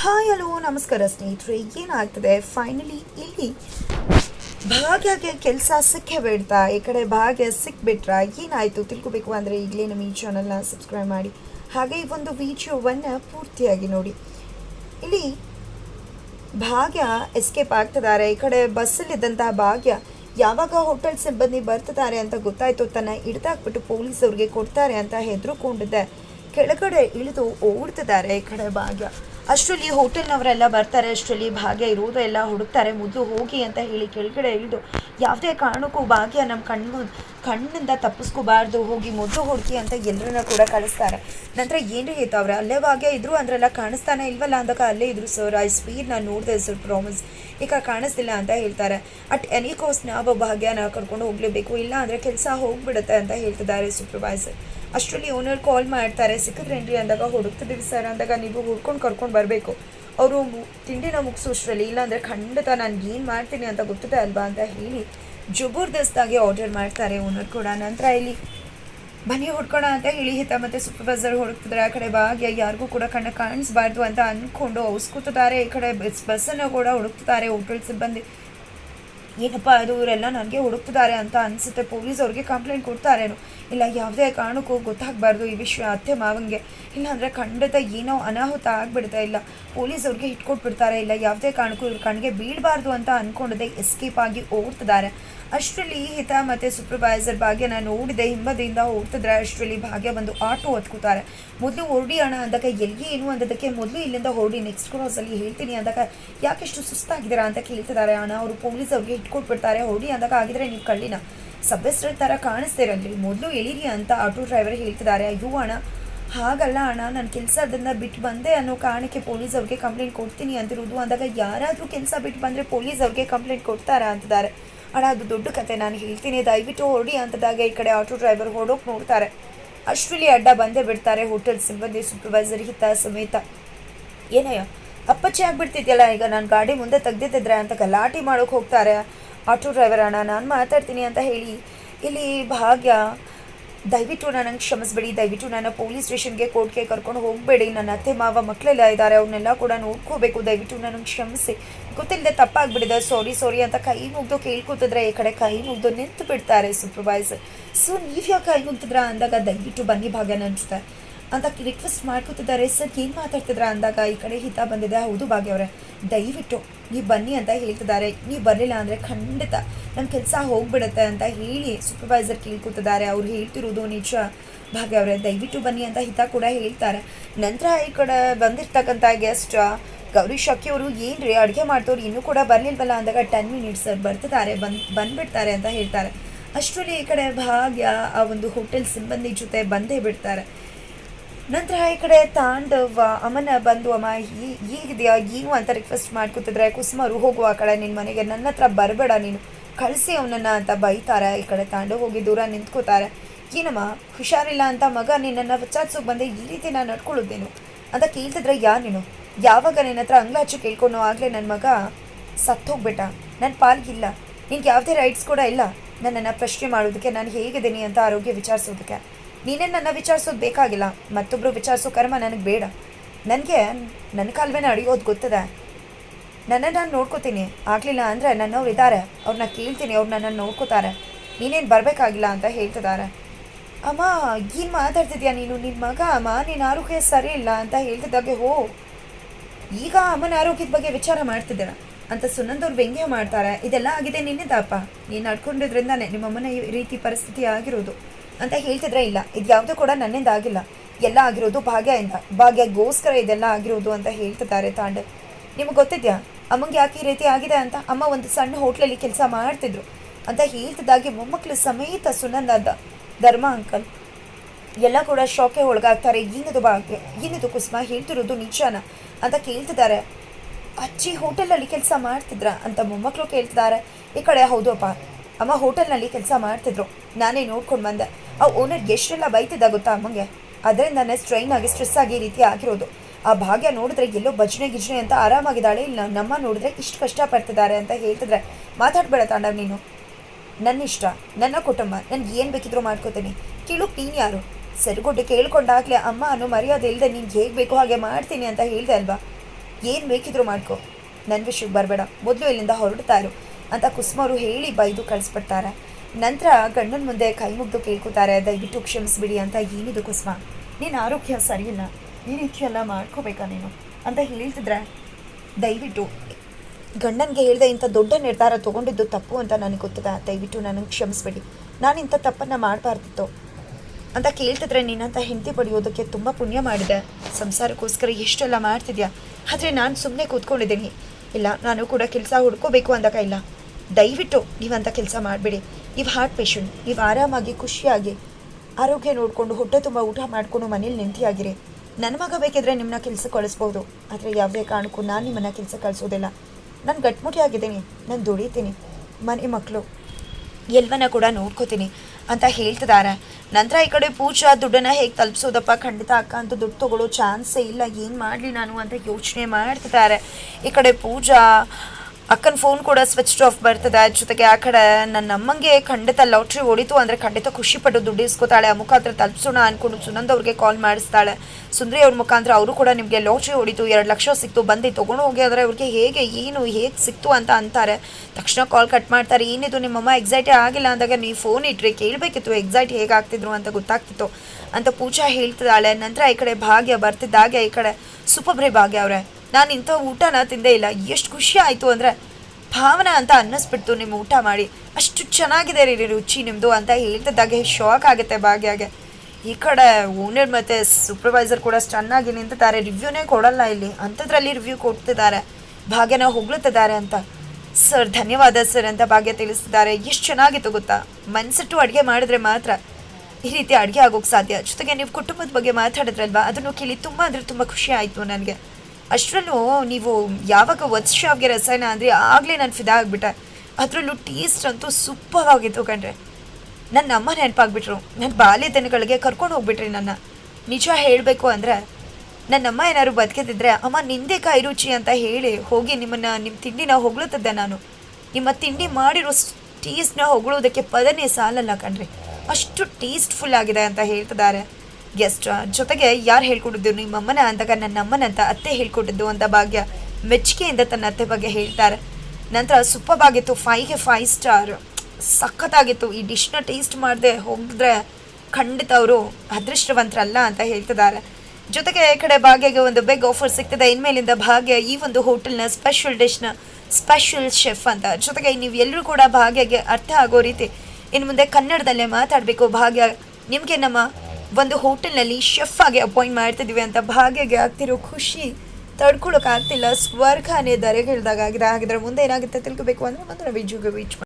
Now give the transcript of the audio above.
Hi hello ನಮಸ್ಕಾರ ಸ್ನೇಹಿತರೆ. ಏನಾಗ್ತದೆ? ಫೈನಲಿ ಇಲ್ಲಿ ಭಾಗ್ಯಗೆ ಕೆಲಸ ಸಿಕ್ಕೇ ಬಿಡ್ತಾ, ಈ ಕಡೆ ಭಾಗ್ಯ ಸಿಕ್ಬಿಟ್ರ ಏನಾಯಿತು? ತಿಳ್ಕೊಬೇಕು ಅಂದರೆ ಈಗಲೇ ನಮ್ಮ ಈ ಚಾನಲ್ನ ಸಬ್ಸ್ಕ್ರೈಬ್ ಮಾಡಿ. ಹಾಗೆ ಈ ಒಂದು ವಿಡಿಯೋವನ್ನು ಪೂರ್ತಿಯಾಗಿ ನೋಡಿ. ಇಲ್ಲಿ ಭಾಗ್ಯ ಎಸ್ಕೇಪ್ ಆಗ್ತಿದ್ದಾರೆ. ಈ ಕಡೆ ಬಸ್ಸಲ್ಲಿದ್ದಂತಹ ಭಾಗ್ಯ ಯಾವಾಗ ಹೋಟೆಲ್ ಸಿಬ್ಬಂದಿ ಬರ್ತಿದ್ದಾರೆ ಅಂತ ಗೊತ್ತಾಯಿತು. ತನ್ನ ಹಿಡಿದಾಕ್ಬಿಟ್ಟು ಪೊಲೀಸ್ ಅವ್ರಿಗೆ ಕೊಡ್ತಾರೆ ಅಂತ ಹೆದರುಕೊಂಡಿದ್ದೆ. ಕೆಳಗಡೆ ಇಳಿದು ಓಡ್ತಿದ್ದಾರೆ ಈ ಕಡೆ ಭಾಗ್ಯ. ಅಷ್ಟರಲ್ಲಿ ಹೋಟೆಲ್ನವರೆಲ್ಲ ಬರ್ತಾರೆ, ಅಷ್ಟರಲ್ಲಿ ಭಾಗ್ಯ ಇರುವುದು ಎಲ್ಲ ಹುಡುಕ್ತಾರೆ, ಮುದ್ದು ಹೋಗಿ ಅಂತ ಹೇಳಿ ಕೆಳಗಡೆ ಇಳಿದು ಯಾವುದೇ ಕಾರಣಕ್ಕೂ ಭಾಗ್ಯ ನಮ್ಮ ಕಣ್ಣು, ಕಣ್ಣಿಂದ ತಪ್ಪಿಸ್ಕೋಬಾರ್ದು, ಹೋಗಿ ಮುದ್ದು ಹುಡುಕಿ ಅಂತ ಎಲ್ಲರನ್ನ ಕೂಡ ಕಳಿಸ್ತಾರೆ. ನಂತರ ಏನು ಹೇಳ್ತಾ ಅವ್ರೆ? ಅಲ್ಲೇ ಭಾಗ್ಯ ಇದ್ರು ಅಂದ್ರೆಲ್ಲ, ಕಾಣಿಸ್ತಾನೆ ಇಲ್ವಲ್ಲ ಅಂದಾಗ ಅಲ್ಲೇ ಇದ್ರು ಸರ್ ಐ ಸ್ಪೀಡ್ ನಾನು ನೋಡಿದೆ ಸರ್ ಪ್ರಾಮಿಸ್ ಈಗ ಕಾಣಿಸ್ತಿಲ್ಲ ಅಂತ ಹೇಳ್ತಾರೆ. ಅಟ್ ಎನಿ ಕೋಸ್ಟ್ ನಾವು ಭಾಗ್ಯನ ಕರ್ಕೊಂಡು ಹೋಗಲೇಬೇಕು. ಇಲ್ಲ ಅಂದರೆ ಕೆಲಸ ಹೋಗ್ಬಿಡುತ್ತೆ ಅಂತ ಹೇಳ್ತಿದ್ದಾರೆ ಸೂಪರ್ವೈಸರ್ ಅಷ್ಟರಲ್ಲಿ ಓನರ್ ಕಾಲ್ ಮಾಡ್ತಾರೆ. ಸಿಕ್ಕಿದ್ರೇನ್ರಿ ಅಂದಾಗ ಹುಡುಕ್ತಿದ್ದೀವಿ ಸರ್ ಅಂದಾಗ ನೀವು ಹುಡ್ಕೊಂಡು ಕರ್ಕೊಂಡು ಬರಬೇಕು. ಅವರು ತಿಂಡಿನ ಮುಗಿಸೋಷ್ಟ್ರಲ್ಲಿ ಇಲ್ಲಾಂದರೆ ಖಂಡಿತ ನಾನು ಏನು ಮಾಡ್ತೀನಿ ಅಂತ ಗೊತ್ತಿದೆ ಅಲ್ವಾ ಅಂತ ಹೇಳಿ ಜಬರ್ದಸ್ತಾಗಿ ಆರ್ಡರ್ ಮಾಡ್ತಾರೆ ಓನರ್ ಕೂಡ. ನಂತರ ಇಲ್ಲಿ, ಬನ್ನಿ ಹೊಡ್ಕೋಣ ಅಂತ ಹೇಳಿ ಹಿತ ಮತ್ತು ಸೂಪರ್ವೈಸರ್ ಹುಡುಕ್ತಿದ್ರೆ, ಆ ಕಡೆ ಭಾಗ್ಯ, ಯಾರಿಗೂ ಕೂಡ ಕಣ್ಣು ಕಾಣಿಸ್ಬಾರ್ದು ಅಂತ ಅಂದ್ಕೊಂಡು ಅವಸ್ಕೂತಿದ್ದಾರೆ. ಈ ಕಡೆ ಬಸ್, ಬಸ್ಸನ್ನು ಕೂಡ ಹುಡುಕ್ತಿದ್ದಾರೆ ಹೋಟೆಲ್ ಸಿಬ್ಬಂದಿ. ಏನಪ್ಪ ಅದು, ಇವರೆಲ್ಲ ನನಗೆ ಹುಡುಕ್ತಿದ್ದಾರೆ ಅಂತ ಅನಿಸುತ್ತೆ. ಪೊಲೀಸ್ ಅವ್ರಿಗೆ ಕಂಪ್ಲೇಂಟ್ ಕೊಡ್ತಾರೇನು. ಇಲ್ಲ, ಯಾವುದೇ ಕಾರಣಕ್ಕೂ ಗೊತ್ತಾಗಬಾರ್ದು ಈ ವಿಷಯ. ಅತ್ತೆ ಮಾವಂಗೆ ಇಲ್ಲಾಂದರೆ ಖಂಡಿತ ಏನೋ ಅನಾಹುತ ಆಗಿಬಿಡ್ತಾ ಇಲ್ಲ ಪೊಲೀಸ್ ಅವ್ರಿಗೆ ಇಟ್ಕೊಟ್ಬಿಡ್ತಾರೆ. ಇಲ್ಲ, ಯಾವುದೇ ಕಾರಣಕ್ಕೂ ಇವ್ರ ಕಣ್ಣಿಗೆ ಬೀಳಬಾರ್ದು ಅಂತ ಅಂದ್ಕೊಂಡಿದ್ದೆ ಎಸ್ಕೇಪ್ ಆಗಿ ಓಡ್ತಿದ್ದಾರೆ. ಅಷ್ಟರಲ್ಲಿ ಹಿತ ಮತ್ತು ಸೂಪರ್ವೈಸರ್ ಭಾಗ್ಯನ ನೋಡಿದೆ. ಹಿಂಬದಿಯಿಂದ ಓಡ್ತಿದ್ರೆ ಅಷ್ಟರಲ್ಲಿ ಭಾಗ್ಯ ಬಂದು ಆಟೋ ಹೊತ್ಕೋತಾರೆ. ಮೊದಲು ಹೊರಡಿ ಅಣ್ಣ ಅಂದಾಗ ಎಲ್ಲಿ ಏನು ಅಂದದಕ್ಕೆ ಮೊದಲು ಇಲ್ಲಿಂದ ಹೊರಡಿ ನೆಕ್ಸ್ಟ್ ಕ್ರಾಸಲ್ಲಿ ಹೇಳ್ತೀನಿ ಅಂದಾಗ ಯಾಕೆಷ್ಟು ಸುಸ್ತಾಗಿದ್ದೀರಾ ಅಂತ ಕೇಳ್ತಿದ್ದಾರೆ. ಅಣ್ಣ, ಅವರು ಪೊಲೀಸ್ ಅವ್ರಿಗೆ ಇಟ್ಕೊಟ್ಬಿಡ್ತಾರೆ. ಹೊರಡಿ ಅಂದಾಗ ಆಗಿದ್ರೆ ನೀವು ಕಳ್ಳಿನ? ಸಬ್ಬೆಸ್ರ ಥರ ಕಾಣಿಸ್ತಿರಲ್ರಿ ಮೊದಲು ಎಳೀರಿ ಅಂತ ಆಟೋ ಡ್ರೈವರ್ ಹೇಳ್ತಿದ್ದಾರೆ, ಅಯ್ಯೋ ಅಣ್ಣ, ಹಾಗಲ್ಲ ಅಣ್ಣ ನನ್ನ ಕೆಲಸ ಅದನ್ನು ಬಿಟ್ಟು ಬಂದೆ ಅನ್ನೋ ಕಾರಣಕ್ಕೆ ಪೊಲೀಸ್ ಅವ್ರಿಗೆ ಕಂಪ್ಲೇಂಟ್ ಕೊಡ್ತೀನಿ ಅಂತಿರೋದು. ಅಂದಾಗ ಯಾರಾದರೂ ಕೆಲಸ ಬಿಟ್ಟು ಬಂದರೆ ಪೊಲೀಸ್ ಅವ್ರಿಗೆ ಕಂಪ್ಲೇಂಟ್ ಕೊಡ್ತಾರಾ? ಅಂತಿದ್ದಾರೆ. ಅಣ್ಣ, ಅದು ದೊಡ್ಡ ಕತೆ, ನಾನು ಹೇಳ್ತೀನಿ. ದಯವಿಟ್ಟು ಹೊರಡಿ ಅಂತದಾಗ ಈ ಕಡೆ ಆಟೋ ಡ್ರೈವರ್ ಹೊಡೋಕೆ ನೋಡ್ತಾರೆ. ಅಷ್ಟರಲ್ಲಿ ಅಡ್ಡ ಬಂದೇ ಬಿಡ್ತಾರೆ ಹೋಟೆಲ್ ಸಿಬ್ಬಂದಿ ಸೂಪರ್ವೈಸರ್ ಹಿತ ಸಮೇತ. ಏನಯ್ಯ, ಅಪ್ಪಚ್ಚಿ ಆಗ್ಬಿಡ್ತಿದ್ಯಲ್ಲ, ಈಗ ನಾನು ಗಾಡಿ ಮುಂದೆ ತೆಗ್ದಿದ್ದಿದ್ರೆ ಅಂತ ಗಲಾಟೆ ಮಾಡೋಕೆ ಹೋಗ್ತಾರೆ. ಆಟೋ ಡ್ರೈವರ್ ಅಣ್ಣ, ನಾನು ಮಾತಾಡ್ತೀನಿ ಅಂತ ಹೇಳಿ ಇಲ್ಲಿ ಭಾಗ್ಯ, ದಯವಿಟ್ಟು ನನಗೆ ಕ್ಷಮಿಸ್ಬೇಡಿ, ದಯವಿಟ್ಟು ನನ್ನ ಪೊಲೀಸ್ ಸ್ಟೇಷನ್ಗೆ ಕೋರ್ಟ್ಗೆ ಕರ್ಕೊಂಡು ಹೋಗಬೇಡಿ, ನನ್ನ ಅತ್ತೆ ಮಾವ ಮಕ್ಕಳೆಲ್ಲ ಇದ್ದಾರೆ ಅವನ್ನೆಲ್ಲ ಕೂಡ ನೋಡ್ಕೋಬೇಕು, ದಯವಿಟ್ಟು ನನಗೆ ಕ್ಷಮಿಸಿ. ಗೊತ್ತಿಲ್ಲದೆ ತಪ್ಪಾಗ್ಬಿಟ್ಟಿದೆ ಸಾರಿ ಸಾರಿ ಅಂತ ಕೈ ಮುಗ್ದು ಕೇಳ್ಕೊತಿದ್ರೆ, ಈ ಕಡೆ ಕೈ ಮುಗ್ದು ನಿಂತು ಬಿಡ್ತಾರೆ ಸೂಪರ್ವೈಸರ್ ಸೊ ನೀವು ಯಾಕೆ ಕೈ ಮುಗ್ತಿದ್ರ ಅಂದಾಗ ದಯವಿಟ್ಟು ಬನ್ನಿ ಭಾಗ್ಯ ನನ್ನ ಜೊತೆ. ಅಂತ ರಿಕ್ವೆಸ್ಟ್ ಮಾಡ್ಕೊತಿದ್ದಾರೆ. ಸರ್, ಏನು ಮಾತಾಡ್ತಿದ್ರ ಅಂದಾಗ ಈ ಕಡೆ ಹಿತ ಬಂದಿದೆ. ಹೌದು ಭಾಗ್ಯ ಅವರೇ. ದಯವಿಟ್ಟು ನೀವು ಬನ್ನಿ ಅಂತ ಹೇಳ್ತಿದ್ದಾರೆ. ನೀವು ಬರಲಿಲ್ಲ ಅಂದರೆ ಖಂಡಿತ ನಮ್ಮ ಕೆಲಸ ಹೋಗ್ಬಿಡುತ್ತೆ ಅಂತ ಹೇಳಿ ಸೂಪರ್ವೈಸರ್ ಕೇಳ್ಕೊತಿದ್ದಾರೆ. ಅವ್ರು ಹೇಳ್ತಿರೋದು ನಿಜ ಭಾಗ್ಯ ಅವರೇ. ದಯವಿಟ್ಟು ಬನ್ನಿ ಅಂತ ಹಿತ ಕೂಡ ಹೇಳ್ತಾರೆ. ನಂತರ ಈ ಕಡೆ ಬಂದಿರ್ತಕ್ಕಂಥ ಗೆಸ್ಟ್ ಗೌರಿ ಶಾಕಿ ಅವರು ಏನು ರೀ ಅಡುಗೆ ಮಾಡ್ತವ್ರು ಇನ್ನೂ ಕೂಡ ಬರಲಿಲ್ವಲ್ಲ ಅಂದಾಗ ಟೆನ್ ಮಿನಿಟ್ಸ್ ಸರ್ ಬರ್ತಿದ್ದಾರೆ. ಬಂದು, ಬಂದ್ಬಿಡ್ತಾರೆ ಅಂತ ಹೇಳ್ತಾರೆ. ಅಷ್ಟರಲ್ಲಿ ಈ ಕಡೆ ಭಾಗ್ಯ ಆ ಒಂದು ಹೋಟೆಲ್ ಸಿಬ್ಬಂದಿ ಜೊತೆ ಬಂದೇ ಬಿಡ್ತಾರೆ. ನಂತರ ಈ ಕಡೆ ತಾಂಡವ ಅಮ್ಮನ ಬಂದು ಅಮ್ಮ ಈ ಈಗಿದೆಯಾ ಏನು ಅಂತ ರಿಕ್ವೆಸ್ಟ್ ಮಾಡ್ಕೊತಿದ್ರೆ ಕುಸುಮರು, ಹೋಗುವ ಆ ಕಡೆ ನಿನ್ನ ಮನೆಗೆ. ನನ್ನ ಹತ್ರ ಬರಬೇಡ ನೀನು. ಕಳಿಸಿ ಅವನನ್ನ ಅಂತ ಬೈತಾರೆ. ಈ ಕಡೆ ತಾಂಡವ ಹೋಗಿ ದೂರ ನಿಂತ್ಕೋತಾರೆ. ಏನಮ್ಮ? ಹುಷಾರಿಲ್ಲ ಅಂತ ಮಗ ನಿನ್ನನ್ನು ವಿಚಾರಿಸೋಕೆ ಬಂದೆ ಈ ರೀತಿ ನಾನು ನಡ್ಕೊಳ್ಳೋದೇನು ಅಂತ ಕೇಳ್ತಿದ್ರೆ ಯಾ ನೀನು? ಯಾವಾಗ ನಿನ್ನ ಹತ್ರ ಅಂಗಾಚು ಕೇಳ್ಕೊಂಡು ಆಗಲೇ ನನ್ನ ಮಗ ಸತ್ತೋಗ್ಬಿಟ್ಟ. ನನ್ನ ಪಾಲ್ಗಿಲ್ಲ. ನಿನ್ಗೆ ಯಾವುದೇ ರೈಟ್ಸ್ ಕೂಡ ಇಲ್ಲ. ನನ್ನನ್ನು ಪ್ರಶ್ನೆ ಮಾಡೋದಕ್ಕೆ ನಾನು ಹೇಗಿದ್ದೀನಿ ಅಂತ ಆರೋಗ್ಯ ವಿಚಾರಿಸೋದಕ್ಕೆ. ನೀನೇ ನನ್ನ ವಿಚಾರಿಸೋದು ಬೇಕಾಗಿಲ್ಲ. ಮತ್ತೊಬ್ಬರು ವಿಚಾರಿಸೋ ಕರ್ಮ ನನಗೆ ಬೇಡ. ನನಗೆ ನನ್ನ ಕಾಲ್ಮೇಲೆ ಅಡಿಯೋದು ಗೊತ್ತದೆ? ನನ್ನ ನಾನು ನೋಡ್ಕೋತೀನಿ. ಆಗಲಿಲ್ಲ ಅಂದರೆ ನನ್ನವ್ರು ಇದ್ದಾರೆ ಅವ್ರನ್ನ ಕೇಳ್ತೀನಿ, ಅವ್ರು ನನ್ನನ್ನು ನೋಡ್ಕೋತಾರೆ. ನೀನೇನು ಬರಬೇಕಾಗಿಲ್ಲ ಅಂತ ಹೇಳ್ತಿದ್ದಾರೆ ಅಮ್ಮ, ಏನು ಮಾತಾಡ್ತಿದ್ಯಾ ನೀನು? ನಿನ್ನ ಮಗ ಅಮ್ಮ ನಿನ್ನ ಆರೋಗ್ಯ ಸರಿ ಇಲ್ಲ ಅಂತ ಹೇಳ್ತಿದ್ದಾಗೆ ಹೋ. ಈಗ ಅಮ್ಮನ ಆರೋಗ್ಯದ ಬಗ್ಗೆ ವಿಚಾರ ಮಾಡ್ತಿದ್ದೀರ? ಅಂತ ಸುನಂದವ್ರು ವ್ಯಂಗ್ಯ ಮಾಡ್ತಾರೆ. ಇದೆಲ್ಲ ಆಗಿದೆ ನಿನ್ನಿದಪ್ಪ ನೀನು ನಡ್ಕೊಂಡಿದ್ರಿಂದಾನೆ ನಿಮ್ಮಮ್ಮನ ಈ ರೀತಿ ಪರಿಸ್ಥಿತಿ ಆಗಿರೋದು. ಅಂತ ಹೇಳ್ತಿದ್ರೆ ಇಲ್ಲ. ಇದು ಯಾವುದೂ ಕೂಡ ನನ್ನಿಂದ ಆಗಿಲ್ಲ. ಎಲ್ಲ ಆಗಿರೋದು ಭಾಗ್ಯದಿಂದ ಭಾಗ್ಯಗೋಸ್ಕರ ಇದೆಲ್ಲ ಆಗಿರೋದು ಅಂತ ಹೇಳ್ತಿದ್ದಾರೆ ತಾಂಡೆ. ನಿಮಗೆ ಗೊತ್ತಿದ್ಯಾ? ಅಮ್ಮಂಗೆ ಯಾಕೆ ಈ ರೀತಿ ಆಗಿದೆ ಅಂತ? ಅಮ್ಮ ಒಂದು ಸಣ್ಣ ಹೋಟ್ಲಲ್ಲಿ ಕೆಲಸ ಮಾಡ್ತಿದ್ರು ಅಂತ ಹೇಳ್ತಿದ್ದಾಗೆ ಮೊಮ್ಮಕ್ಕಳು ಸಮೇತ ಸುನಂದಾದ ಧರ್ಮ ಅಂಕಲ್. ಎಲ್ಲ ಕೂಡ ಶಾಕೆ ಒಳಗಾಗ್ತಾರೆ. ಏನಿದು ಭಾಗ್ಯ ಏನಿದು ಕುಸುಮ ಹೇಳ್ತಿರೋದು ನಿಜಾನ ಅಂತ ಕೇಳ್ತಿದ್ದಾರೆ. ಅಜ್ಜಿ ಹೋಟೆಲಲ್ಲಿ ಕೆಲಸ ಮಾಡ್ತಿದ್ರ ಅಂತ ಮೊಮ್ಮಕ್ಕಳು ಕೇಳ್ತಿದ್ದಾರೆ. ಈ ಕಡೆ ಹೌದು ಅಪ್ಪ. ಅಮ್ಮ ಹೋಟೆಲ್ನಲ್ಲಿ ಕೆಲಸ ಮಾಡ್ತಿದ್ರು. ನಾನೇ ನೋಡ್ಕೊಂಡು ಬಂದೆ. ಆ ಓನರ್ ಎಷ್ಟೆಲ್ಲ ಬೈತಿದ್ದ ಗೊತ್ತಾ ಅಮ್ಮಂಗೆ ಅದರಿಂದಾನೆ ಸ್ಟ್ರೈನ್ ಆಗಿ ಸ್ಟ್ರೆಸ್ ಆಗಿ ಈ ರೀತಿ ಆಗಿರೋದು. ಆ ಭಾಗ್ಯ ನೋಡಿದ್ರೆ ಎಲ್ಲೋ ಭಜನೆ ಗಿಜನೆ ಅಂತ ಆರಾಮಾಗಿದ್ದಾಳೆ, ಇಲ್ಲ ನಮ್ಮ ನೋಡಿದ್ರೆ ಇಷ್ಟು ಕಷ್ಟಪಡ್ತಿದ್ದಾರೆ ಅಂತ ಹೇಳ್ತಿದ್ರೆ ಮಾತಾಡ್ಬೇಡ ತಾಂಡವ್ ನೀನು. ನನ್ನ ಇಷ್ಟ, ನನ್ನ ಕುಟುಂಬ, ನನ್ಗೆ ಏನು ಬೇಕಿದ್ರು ಮಾಡ್ಕೋತೀನಿ. ಕೇಳು ನೀನು ಯಾರು? ಸರಿಗೊಟ್ಟು ಕೇಳ್ಕೊಂಡಾಗಲೇ ಅಮ್ಮ ಅನ್ನೋ ಮರ್ಯಾದೆ ಇಲ್ಲದೆ ನೀನು ಹೇಗೆ ಬೇಕೋ ಹಾಗೆ ಮಾಡ್ತೀನಿ ಅಂತ ಹೇಳಿದೆ ಅಲ್ವಾ? ಏನು ಬೇಕಿದ್ರು ಮಾಡ್ಕೊ. ನನ್ನ ವಿಷಯಕ್ಕೆ ಬರಬೇಡ. ಮೊದಲು ಇಲ್ಲಿಂದ ಹೊರಡ್ತಾ ಇರು ಅಂತ ಕುಸುಮರು ಹೇಳಿ ಬೈದು ಕಳಿಸ್ಬಿಡ್ತಾರೆ. ನಂತರ ಗಂಡನ ಮುಂದೆ ಕೈ ಮುಗ್ದು ಕೇಳ್ಕೊತಾರೆ, ದಯವಿಟ್ಟು ಕ್ಷಮಿಸ್ಬಿಡಿ ಅಂತ ಏನಿದು ಕುಸುಮ? ನೀನು ಆರೋಗ್ಯ ಸರಿಯಿಲ್ಲ. ಈ ರೀತಿ ಎಲ್ಲ ಮಾಡ್ಕೋಬೇಕಾ ನೀನು? ಅಂತ ಹೇಳ್ತಿದ್ರೆ, ದಯವಿಟ್ಟು, ಗಂಡನಿಗೆ ಹೇಳ್ದೆ ಇಂಥ ದೊಡ್ಡ ನಿರ್ಧಾರ ತೊಗೊಂಡಿದ್ದು ತಪ್ಪು ಅಂತ ನನಗೆ ಗೊತ್ತಿದೆ. ದಯವಿಟ್ಟು ನನಗೆ ಕ್ಷಮಿಸ್ಬಿಡಿ. ನಾನು ಇಂಥ ತಪ್ಪನ್ನು ಮಾಡಬಾರ್ದಿತ್ತು. ಅಂತ ಕೇಳ್ತಿದ್ರೆ ನೀನಂತ ಹೆಂಡತಿ ಪಡೆಯೋದಕ್ಕೆ ತುಂಬ ಪುಣ್ಯ ಮಾಡಿದೆ. ಸಂಸಾರಕ್ಕೋಸ್ಕರ ಎಷ್ಟೆಲ್ಲ ಮಾಡ್ತಿದ್ಯಾ? ಆದರೆ ನಾನು ಸುಮ್ಮನೆ ಕೂತ್ಕೊಂಡಿದ್ದೀನಿ. ಇಲ್ಲ, ನಾನು ಕೂಡ ಕೆಲಸ ಹುಡ್ಕೋಬೇಕು ಅಂದಾಗ ಇಲ್ಲ ದಯವಿಟ್ಟು ನೀವಂಥ ಕೆಲಸ ಮಾಡಬೇಡಿ. ನೀವು ಹಾರ್ಟ್ ಪೇಷಂಟ್ ನೀವು ಆರಾಮಾಗಿ, ಖುಷಿಯಾಗಿ, ಆರೋಗ್ಯ ನೋಡಿಕೊಂಡು, ಹೊಟ್ಟೆ ತುಂಬ ಊಟ ಮಾಡಿಕೊಂಡು ಮನೇಲಿ ನೆಮ್ಮದಿಯಾಗಿರಿ ನನ್ನ ಮಗ ಬೇಕಿದ್ರೆ ನಿಮ್ಮನ್ನ ಕೆಲಸ ಕಳಿಸ್ಬೋದು. ಆದರೆ ಯಾವುದೇ ಕಾರಣಕ್ಕೂ ನಾನು ನಿಮ್ಮನ್ನ ಕೆಲಸ ಕಳಿಸೋದಿಲ್ಲ. ನಾನು ಗಟ್ಮುಟಿಯಾಗಿದ್ದೀನಿ ನಾನು ದುಡಿತೀನಿ. ಮನೆ ಮಕ್ಕಳು ಎಲ್ವನ್ನ ಕೂಡ ನೋಡ್ಕೋತೀನಿ ಅಂತ ಹೇಳ್ತಿದ್ದಾರೆ ನಂತರ ಈ ಕಡೆ ಪೂಜಾ ದುಡ್ಡನ್ನು ಹೇಗೆ ತಲುಪಿಸೋದಪ್ಪ? ಖಂಡಿತ ಅಕ್ಕ ಅಂತ ದುಡ್ಡು ತೊಗೊಳ್ಳೋ ಚಾನ್ಸೇ ಇಲ್ಲ. ಏನು ಮಾಡಲಿ ನಾನು ಅಂತ ಯೋಚನೆ ಮಾಡ್ತಿದ್ದಾರೆ ಈ ಕಡೆ ಪೂಜಾ ಅಕ್ಕನ ಫೋನ್ ಕೂಡ ಸ್ವಿಚ್ ಆಫ್ ಬರ್ತದೆ. ಜೊತೆಗೆ ಆ ಕಡೆ ನನ್ನ ಅಮ್ಮಂಗೆ ಖಂಡಿತ ಲಾಟ್ರಿ ಹೊಡಿತು ಅಂದರೆ ಖಂಡಿತ ಖುಷಿ ಪಟ್ಟು ದುಡ್ಡು ಇಸ್ಕೋತಾಳೆ. ಆ ಮುಖಾಂತರ ತಲುಪಿಸೋಣ ಅನ್ಕೊಂಡು ಸುನಂದ್ ಅವ್ರಿಗೆ ಕಾಲ್ ಮಾಡಿಸ್ತಾಳೆ. ಸುಂದ್ರಿ ಅವ್ರ ಮುಖಾಂತರ ಅವರು ಕೂಡ ನಿಮಗೆ ಲಾಟ್ರಿ ಹೊಡಿತು. ಎರಡು ಲಕ್ಷ ಸಿಕ್ತು, ಬಂದು, ತೊಗೊಂಡು ಹೋಗಿ. ಅಂದ್ರೆ ಅವ್ರಿಗೆ ಹೇಗೆ, ಏನು, ಹೇಗೆ ಸಿಕ್ತು ಅಂತ ಅಂತಾರೆ. ತಕ್ಷಣ ಕಾಲ್ ಕಟ್ ಮಾಡ್ತಾರೆ. ಏನಿದು, ನಿಮ್ಮಮ್ಮ ಎಕ್ಸೈಟೇ ಆಗಿಲ್ಲ ಅಂದಾಗ ನೀವು ಫೋನ್ ಇಟ್ರಿ. ಕೇಳಬೇಕಿತ್ತು ಎಕ್ಸೈಟ್ ಹೇಗೆ ಆಗ್ತಿದ್ರು ಅಂತ ಗೊತ್ತಾಗ್ತಿತ್ತು ಅಂತ ಪೂಜಾ ಹೇಳ್ತಿದ್ದಾಳೆ. ನಂತರ ಈ ಕಡೆ ಭಾಗ್ಯ ಬರ್ತಿದ್ದಾಗೆ, ಈ ಕಡೆ ಸುಪಬ್ರೆ ಭಾಗ್ಯ ಅವರೇ. ನಾನು ಇಂಥ ಊಟನ ತಿಂದೇ ಇಲ್ಲ. ಎಷ್ಟು ಖುಷಿ ಆಯಿತು ಅಂದರೆ ಭಾವನಾ ಅಂತ ಅನ್ನಿಸ್ಬಿಡ್ತು ನಿಮ್ಮ ಊಟ ಮಾಡಿ. ಅಷ್ಟು ಚೆನ್ನಾಗಿದೆ ರೀ ರುಚಿ ನಿಮ್ಮದು ಅಂತ ಹೇಳ್ತಿದ್ದಾಗೆ ಶಾಕ್ ಆಗುತ್ತೆ ಭಾಗ್ಯಾಗೆ. ಈ ಕಡೆ ಓನರ್ ಮತ್ತು ಸೂಪರ್ವೈಸರ್ ಕೂಡ ಚೆನ್ನಾಗಿ ನಿಂತಿದ್ದಾರೆ. ರಿವ್ಯೂನೇ ಕೊಡಲ್ಲ ಇಲ್ಲಿ. ಅಂಥದ್ರಲ್ಲಿ ರಿವ್ಯೂ ಕೊಡ್ತಿದ್ದಾರೆ. ಭಾಗ್ಯನ ಹೊಗಳುತ್ತಿದ್ದಾರೆ ಅಂತ. ಸರ್ ಧನ್ಯವಾದ ಸರ್ ಅಂತ ಭಾಗ್ಯ ತಿಳಿಸ್ತಿದ್ದಾರೆ. ಎಷ್ಟು ಚೆನ್ನಾಗಿತ್ತು ಗೊತ್ತಾ? ಮನ್ಸಿಟ್ಟು ಅಡುಗೆ ಮಾಡಿದ್ರೆ ಮಾತ್ರ ಈ ರೀತಿ ಅಡುಗೆ ಆಗೋಕ್ಕೆ ಸಾಧ್ಯ. ಜೊತೆಗೆ ನೀವು ಕುಟುಂಬದ ಬಗ್ಗೆ ಮಾತಾಡಿದ್ರಲ್ವಾ? ಅದನ್ನು ಕೇಳಿ ತುಂಬ ಅಂದರೆ ತುಂಬ ಖುಷಿ ಆಯಿತು ನನಗೆ. ಅಷ್ಟರಲ್ಲೂ ನೀವು ಯಾವಾಗ ವರ್ಷಾವ್ಗೆ ರಸಾಯನ ಅಂದರೆ ಆಗಲೇ ನಾನು ಫಿದಾ ಆಗಿಬಿಟ್ಟೆ. ಅದರಲ್ಲೂ ಟೇಸ್ಟ್ ಅಂತೂ ಸೂಪರ್ ಆಗಿತ್ತು ಕಣ್ರೆ. ನನ್ನ ಅಮ್ಮ ನೆನಪಾಗ್ಬಿಟ್ರು. ನನ್ನ ಬಾಲ್ಯ ದಿನಗಳಿಗೆ ಕರ್ಕೊಂಡು ಹೋಗ್ಬಿಟ್ರಿ ನನ್ನ. ನಿಜ ಹೇಳಬೇಕು ಅಂದರೆ ನನ್ನಮ್ಮ ಏನಾದ್ರು ಬದುಕಿದ್ರೆ, ಅಮ್ಮ, ನಿಂದೆ ಕಾಯಿ ರುಚಿ ಅಂತ ಹೇಳಿ ಹೋಗಿ ನಿಮ್ಮನ್ನು ನಿಮ್ಮ ತಿಂಡಿನ ಹೊಗಳುತ್ತಿದ್ದೆ ನಾನು. ನಿಮ್ಮ ತಿಂಡಿ ಮಾಡಿರೋ ಟೇಸ್ಟ್ನ ಹೊಗಳೋದಕ್ಕೆ ಪದನೇ ಸಾಲಲ್ಲ ಕಣ್ರಿ. ಅಷ್ಟು ಟೇಸ್ಟ್ಫುಲ್ ಆಗಿದೆ ಅಂತ ಹೇಳ್ತಿದ್ದಾರೆ. ಗೆಸ್ಟ್ ಜೊತೆಗೆ ಯಾರು ಹೇಳ್ಕೊಟ್ಟಿದ್ದು? ನಿಮ್ಮಮ್ಮನ ಅಂದಾಗ ನನ್ನ ಅಮ್ಮನಂತ ಅತ್ತೆ ಹೇಳ್ಕೊಟ್ಟಿದ್ದು ಅಂತ ಭಾಗ್ಯ ಮೆಚ್ಚುಗೆಯಿಂದ ತನ್ನ ಅತ್ತೆ ಬಗ್ಗೆ ಹೇಳ್ತಾರೆ. ನಂತರ ಸೂಪರ್ ಆಗಿತ್ತು ಫೈವ್ಗೆ ಫೈವ್ ಸ್ಟಾರ್ ಸಖತ್ತಾಗಿತ್ತು. ಈ ಡಿಶ್ನ ಟೇಸ್ಟ್ ಮಾಡದೆ ಹೋಗಿದ್ರೆ ಖಂಡಿತ ಅವರು ಅದೃಷ್ಟವಂತರಲ್ಲ ಅಂತ ಹೇಳ್ತಿದ್ದಾರೆ. ಜೊತೆಗೆ ಈ ಕಡೆ ಭಾಗ್ಯಗೆ ಒಂದು ಬೆಗ್ ಆಫರ್ ಸಿಗ್ತದೆ. ಇನ್ಮೇಲಿಂದ ಭಾಗ್ಯ ಈ ಒಂದು ಹೋಟೆಲ್ನ ಸ್ಪೆಷಲ್ ಡಿಶ್ನ ಸ್ಪೆಷಲ್ ಶೆಫ್ ಅಂತ. ಜೊತೆಗೆ ನೀವು ಎಲ್ಲರೂ ಕೂಡ ಭಾಗ್ಯಗೆ ಅರ್ಥ ಆಗೋ ರೀತಿ ಇನ್ನು ಮುಂದೆ ಕನ್ನಡದಲ್ಲೇ ಮಾತಾಡಬೇಕು. ಭಾಗ್ಯ, ನಿಮಗೆ ನಮ್ಮ ಒಂದು ಹೋಟೆಲ್ನಲ್ಲಿ ಶೆಫ್ ಆಗಿ ಅಪಾಯಿಂಟ್ ಮಾಡ್ತಿದ್ದೀವಿ ಅಂತ ಭಾಗ್ಯಗೆ ಆಗ್ತಿರೋ ಖುಷಿ ತಡ್ಕೊಳಕ್ ಆಗ್ತಿಲ್ಲ ಸ್ವರ್ಗನೇ ಹೇಳಿದಾಗ ಆಗಿದೆ ಹಾಗಿದ್ರೆ ಮುಂದೆ ಏನಾಗುತ್ತೆ ತಿಳ್ಕೋಬೇಕು ಅಂದರೆ ಮುಂದಿನ ವಿಜುಗೆ ವೀಚ್